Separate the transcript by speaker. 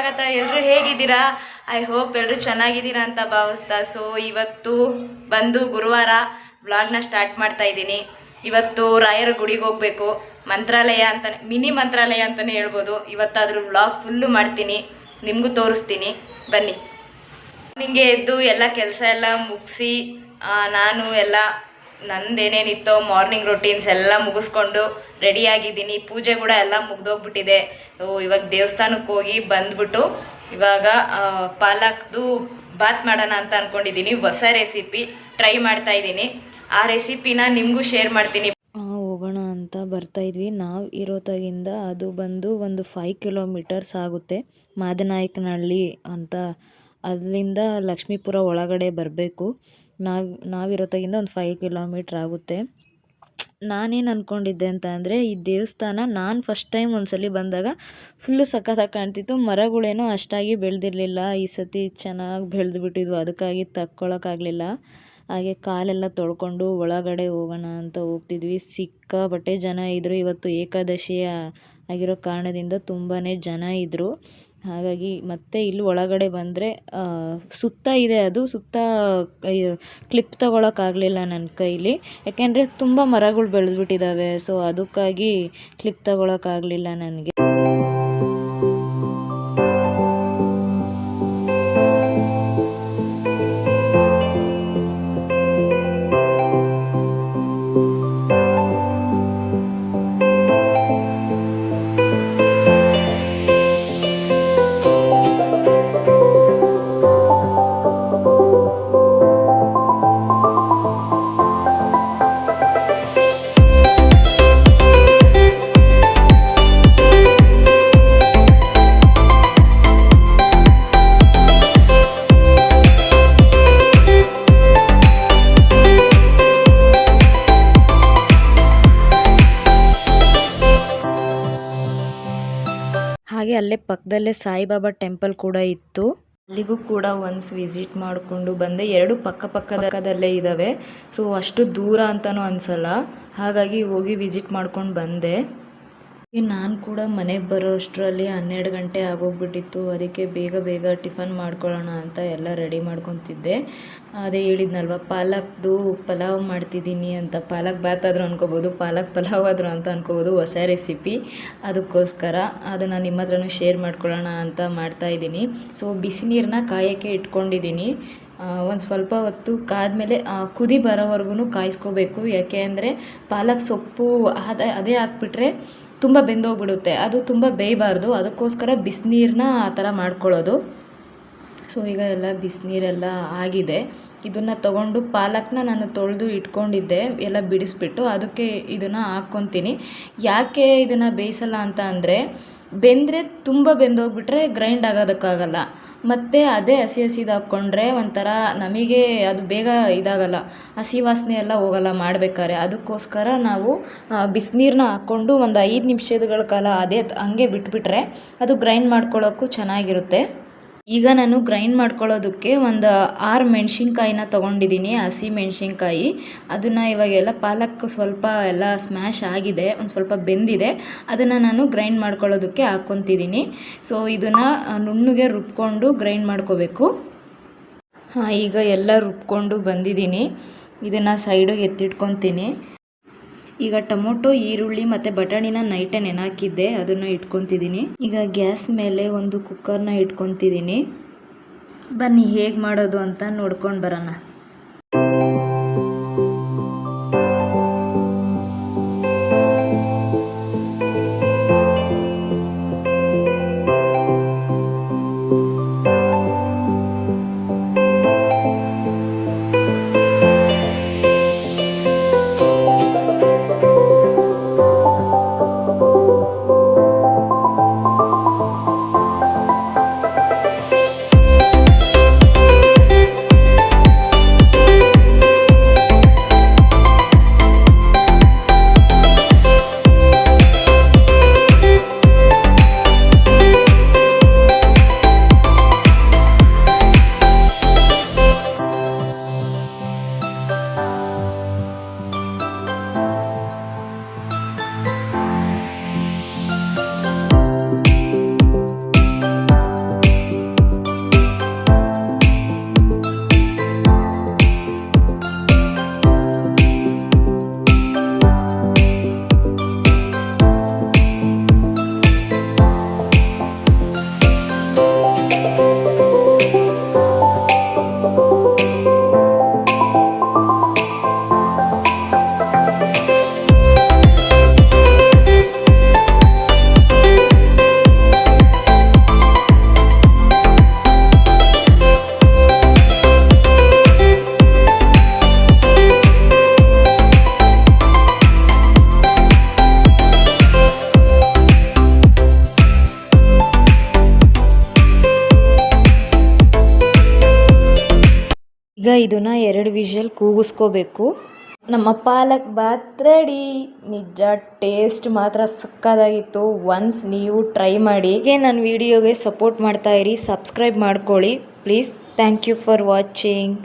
Speaker 1: ಸ್ವಾಗತ ಎಲ್ಲರೂ ಹೇಗಿದ್ದೀರಾ? ಐ ಹೋಪ್ ಎಲ್ಲರೂ ಚೆನ್ನಾಗಿದ್ದೀರಾ ಅಂತ ಭಾವಿಸ್ತಾ. ಸೊ ಇವತ್ತು ಬಂದು ಗುರುವಾರ ವ್ಲಾಗ್ನ ಸ್ಟಾರ್ಟ್ ಮಾಡ್ತಾ ಇದ್ದೀನಿ. ಇವತ್ತು ರಾಯರ ಗುಡಿಗೆ ಹೋಗ್ಬೇಕು. ಮಂತ್ರಾಲಯ ಅಂತಲೇ ಮಿನಿ ಮಂತ್ರಾಲಯ ಅಂತಲೇ ಹೇಳ್ಬೋದು. ಇವತ್ತಾದರೂ ವ್ಲಾಗ್ ಫುಲ್ಲು ಮಾಡ್ತೀನಿ. ನಿಮಗೂ ತೋರಿಸ್ತೀನಿ. ಬನ್ನಿ. ನಿಮಗೆ ಎದ್ದು ಎಲ್ಲ ಕೆಲಸ ಎಲ್ಲ ಮುಗಿಸಿ ನಾನು ಎಲ್ಲ ನಂದೇನೇನಿತ್ತೋ ಮಾರ್ನಿಂಗ್ ರೊಟೀನ್ಸ್ ಎಲ್ಲ ಮುಗಿಸ್ಕೊಂಡು ರೆಡಿ ಆಗಿದ್ದೀನಿ. ಪೂಜೆ ಕೂಡ ಎಲ್ಲ ಮುಗ್ದೋಗ್ಬಿಟ್ಟಿದೆ. ಓ, ಇವಾಗ ದೇವಸ್ಥಾನಕ್ಕೆ ಹೋಗಿ ಬಂದ್ಬಿಟ್ಟು ಇವಾಗ ಪಾಲಕ್ದು ಬಾತ್ ಮಾಡೋಣ ಅಂತ ಅಂದ್ಕೊಂಡಿದ್ದೀನಿ ಹೊಸ ರೆಸಿಪಿ ಟ್ರೈ ಮಾಡ್ತಾ ಇದ್ದೀನಿ. ಆ ರೆಸಿಪಿನ ನಿಮಗೂ ಶೇರ್ ಮಾಡ್ತೀನಿ.
Speaker 2: ಹೋಗೋಣ ಅಂತ ಬರ್ತಾ ಇದ್ವಿ. ನಾವು ಇರೋತಾಗಿಂದ ಅದು ಬಂದು ಒಂದು ಫೈವ್ ಕಿಲೋಮೀಟರ್ಸ್ ಆಗುತ್ತೆ. ಮಾದನಾಯಕನಹಳ್ಳಿ ಅಂತ. ಅಲ್ಲಿಂದ ಲಕ್ಷ್ಮೀಪುರ ಒಳಗಡೆ ಬರಬೇಕು. ನಾವು ನಾವಿರೋತಾಗಿಂದ ಒಂದು ಫೈವ್ ಕಿಲೋಮೀಟ್ರ್ ಆಗುತ್ತೆ. ನಾನೇನು ಅಂದ್ಕೊಂಡಿದ್ದೆ ಅಂತ ಅಂದರೆ, ಈ ದೇವಸ್ಥಾನ ನಾನು ಫಸ್ಟ್ ಟೈಮ್ ಒಂದ್ಸಲಿ ಬಂದಾಗ ಫುಲ್ಲು ಸಖತ್ತಾಗಿ ಕಾಣ್ತಿತ್ತು. ಮರಗಳೇನೋ ಅಷ್ಟಾಗಿ ಬೆಳೆದಿರಲಿಲ್ಲ. ಈ ಸತಿ ಚೆನ್ನಾಗಿ ಬೆಳೆದು ಬಿಟ್ಟಿದ್ವು ಅದಕ್ಕಾಗಿ ತಕ್ಕೊಳಕ್ಕಾಗಲಿಲ್ಲ. ಹಾಗೆ ಕಾಲೆಲ್ಲ ತೊಳ್ಕೊಂಡು ಒಳಗಡೆ ಹೋಗೋಣ ಅಂತ ಹೋಗ್ತಿದ್ವಿ. ಸಿಕ್ಕಾಪಟ್ಟೆ ಜನ ಇದ್ದರು ಇವತ್ತು ಏಕಾದಶಿ ಆಗಿರೋ ಕಾರಣದಿಂದ ತುಂಬಾ ಜನ ಇದ್ದರು ಹಾಗಾಗಿ ಮತ್ತೆ ಇಲ್ಲಿ ಒಳಗಡೆ ಬಂದರೆ ಸುತ್ತ ಇದೆ ಅದು. ಸುತ್ತ ಕ್ಲಿಪ್ ತಗೊಳಕ್ಕಾಗಲಿಲ್ಲ ನನ್ನ ಕೈಲಿ. ಯಾಕೆಂದರೆ ತುಂಬ ಮರಗಳು ಬೆಳೆದ್ಬಿಟ್ಟಿದ್ದಾವೆ ಸೊ ಅದಕ್ಕಾಗಿ ಕ್ಲಿಪ್ ತಗೊಳಕ್ಕಾಗಲಿಲ್ಲ ನನಗೆ. ಹಾಗೆ ಅಲ್ಲೇ ಪಕ್ಕದಲ್ಲೇ ಸಾಯಿಬಾಬಾ ಟೆಂಪಲ್ ಕೂಡ ಇತ್ತು. ಅಲ್ಲಿಗೂ ಕೂಡ ಒನ್ಸ್ ವಿಸಿಟ್ ಮಾಡಿಕೊಂಡು ಬಂದೆ. ಎರಡು ಪಕ್ಕ ಪಕ್ಕದಲ್ಲೇ ಇದ್ದಾವೆ. ಸೊ ಅಷ್ಟು ದೂರ ಅಂತಲೂ ಅನಿಸಲ್ಲ. ಹಾಗಾಗಿ ಹೋಗಿ ವಿಸಿಟ್ ಮಾಡ್ಕೊಂಡು ಬಂದೆ. ನಾನು ಕೂಡ ಮನೆಗೆ ಬರೋ ಅಷ್ಟರಲ್ಲಿ ಹನ್ನೆರಡು ಗಂಟೆ ಆಗೋಗ್ಬಿಟ್ಟಿತ್ತು. ಅದಕ್ಕೆ ಬೇಗ ಬೇಗ ಟಿಫನ್ ಮಾಡ್ಕೊಳ್ಳೋಣ ಅಂತ ಎಲ್ಲ ರೆಡಿ ಮಾಡ್ಕೊತಿದ್ದೆ. ಅದೇ ಹೇಳಿದ್ನಲ್ವ, ಪಾಲಕ್ದು ಪಲಾವ್ ಮಾಡ್ತಿದ್ದೀನಿ ಅಂತ. ಪಾಲಕ್ ಬಾತ್ ಆದರೂ ಅನ್ಕೋಬೋದು, ಪಾಲಕ್ ಪಲಾವ್ ಆದರೂ ಅಂತ ಅನ್ಕೋಬೋದು, ಹೊಸ ರೆಸಿಪಿ. ಅದಕ್ಕೋಸ್ಕರ ಅದನ್ನು ನಿಮ್ಮ ಹತ್ರನೂ ಶೇರ್ ಮಾಡ್ಕೊಳ್ಳೋಣ ಅಂತ ಮಾಡ್ತಾಯಿದ್ದೀನಿ ಸೊ, ಬಿಸಿ ನೀರನ್ನ ಕಾಯೋಕ್ಕೆ ಇಟ್ಕೊಂಡಿದ್ದೀನಿ. ಒಂದು ಸ್ವಲ್ಪ ಹೊತ್ತು ಕಾದ್ಮೇಲೆ ಕುದಿ ಬರೋವರೆಗೂ ಕಾಯಿಸ್ಕೋಬೇಕು. ಯಾಕೆ ಅಂದರೆ ಪಾಲಕ್ ಸೊಪ್ಪು ಅದ ಅದೇ ಹಾಕ್ಬಿಟ್ರೆ ತುಂಬ ಬೆಂದೋಗ್ಬಿಡುತ್ತೆ. ಅದು ತುಂಬ ಬೇಯಬಾರ್ದು. ಅದಕ್ಕೋಸ್ಕರ ಬಿಸಿನೀರನ್ನ ಆ ಥರ ಮಾಡ್ಕೊಳ್ಳೋದು. ಸೊ, ಈಗ ಎಲ್ಲ ಬಿಸಿನೀರೆಲ್ಲ ಆಗಿದೆ. ಇದನ್ನು ತಗೊಂಡು ಪಾಲಕ್ನ ನಾನು ತೊಳೆದು ಇಟ್ಕೊಂಡಿದ್ದೆ. ಎಲ್ಲ ಬಿಡಿಸ್ಬಿಟ್ಟು ಅದಕ್ಕೆ ಇದನ್ನು ಹಾಕ್ಕೊತೀನಿ. ಯಾಕೆ ಇದನ್ನು ಬೇಯಿಸಲ್ಲ ಅಂತ ಅಂದರೆ ಬೆಂದರೆ ತುಂಬ ಬೆಂದೋಗ್ಬಿಟ್ರೆ ಗ್ರೈಂಡ್ ಆಗೋದಕ್ಕಾಗಲ್ಲ. ಮತ್ತು ಅದೇ ಹಸಿ ಹಸಿದು ಹಾಕ್ಕೊಂಡ್ರೆ ಒಂಥರ ನಮಗೆ ಅದು ಬೇಗ ಇದಾಗಲ್ಲ. ಹಸಿ ವಾಸನೆ ಎಲ್ಲ ಹೋಗಲ್ಲ ಮಾಡ್ಬೇಕಾದ್ರೆ. ಅದಕ್ಕೋಸ್ಕರ ನಾವು ಬಿಸಿನೀರನ್ನ ಹಾಕ್ಕೊಂಡು ಒಂದು ಐದು ನಿಮಿಷಗಳ ಕಾಲ ಅದೇ ಹಂಗೆ ಬಿಟ್ಬಿಟ್ರೆ ಅದು ಗ್ರೈಂಡ್ ಮಾಡ್ಕೊಳ್ಳೋಕ್ಕೂ ಚೆನ್ನಾಗಿರುತ್ತೆ. ಈಗ ನಾನು ಗ್ರೈಂಡ್ ಮಾಡ್ಕೊಳ್ಳೋದಕ್ಕೆ ಒಂದು ಆರು ಮೆಣಸಿನ್ಕಾಯಿನ ತೊಗೊಂಡಿದ್ದೀನಿ, ಹಸಿ ಮೆಣಸಿನ್ಕಾಯಿ. ಅದನ್ನು ಇವಾಗೆಲ್ಲ ಪಾಲಕ್ ಸ್ವಲ್ಪ ಎಲ್ಲ ಸ್ಮ್ಯಾಶ್ ಆಗಿದೆ, ಒಂದು ಸ್ವಲ್ಪ ಬೆಂದಿದೆ. ಅದನ್ನು ನಾನು ಗ್ರೈಂಡ್ ಮಾಡ್ಕೊಳ್ಳೋದಕ್ಕೆ ಹಾಕ್ಕೊತಿದ್ದೀನಿ. ಸೊ ಇದನ್ನು ನುಣ್ಣಗೆ ರುಬ್ಕೊಂಡು ಗ್ರೈಂಡ್ ಮಾಡ್ಕೋಬೇಕು. ಹಾಂ, ಈಗ ಎಲ್ಲ ರುಬ್ಕೊಂಡು ಬಂದಿದ್ದೀನಿ. ಇದನ್ನು ಸೈಡಿಗೆ ಎತ್ತಿಟ್ಕೊತೀನಿ. ಈಗ ಟೊಮೊಟೊ, ಈರುಳ್ಳಿ ಮತ್ತು ಬಟಾಣಿನ ನೈಟೇ ನೆನಾಕಿದ್ದೆ ಅದನ್ನು ಇಟ್ಕೊತಿದ್ದೀನಿ ಈಗ ಗ್ಯಾಸ್ ಮೇಲೆ ಒಂದು ಕುಕ್ಕರ್ನ ಇಟ್ಕೊತಿದ್ದೀನಿ ಬನ್ನಿ ಹೇಗೆ ಮಾಡೋದು ಅಂತ ನೋಡ್ಕೊಂಡು ಬರೋಣ. ಈಗ ಇದನ್ನ ಎರಡು ವಿಷಲ್ ಕೂಗಿಸ್ಕೋಬೇಕು. ನಮ್ಮ ಪಾಲಕ್ ಬಾತ್ ರೆಡಿ ನಿಜ ಟೇಸ್ಟ್ ಮಾತ್ರ ಸಕ್ಕದಾಗಿತ್ತು. ಒನ್ಸ್ ನೀವು ಟ್ರೈ ಮಾಡಿ, ಹೀಗೆ ನನ್ನ ವಿಡಿಯೋಗೆ ಸಪೋರ್ಟ್ ಮಾಡ್ತಾ ಇರಿ ಸಬ್ಸ್ಕ್ರೈಬ್ ಮಾಡ್ಕೊಳ್ಳಿ. Please thank you for watching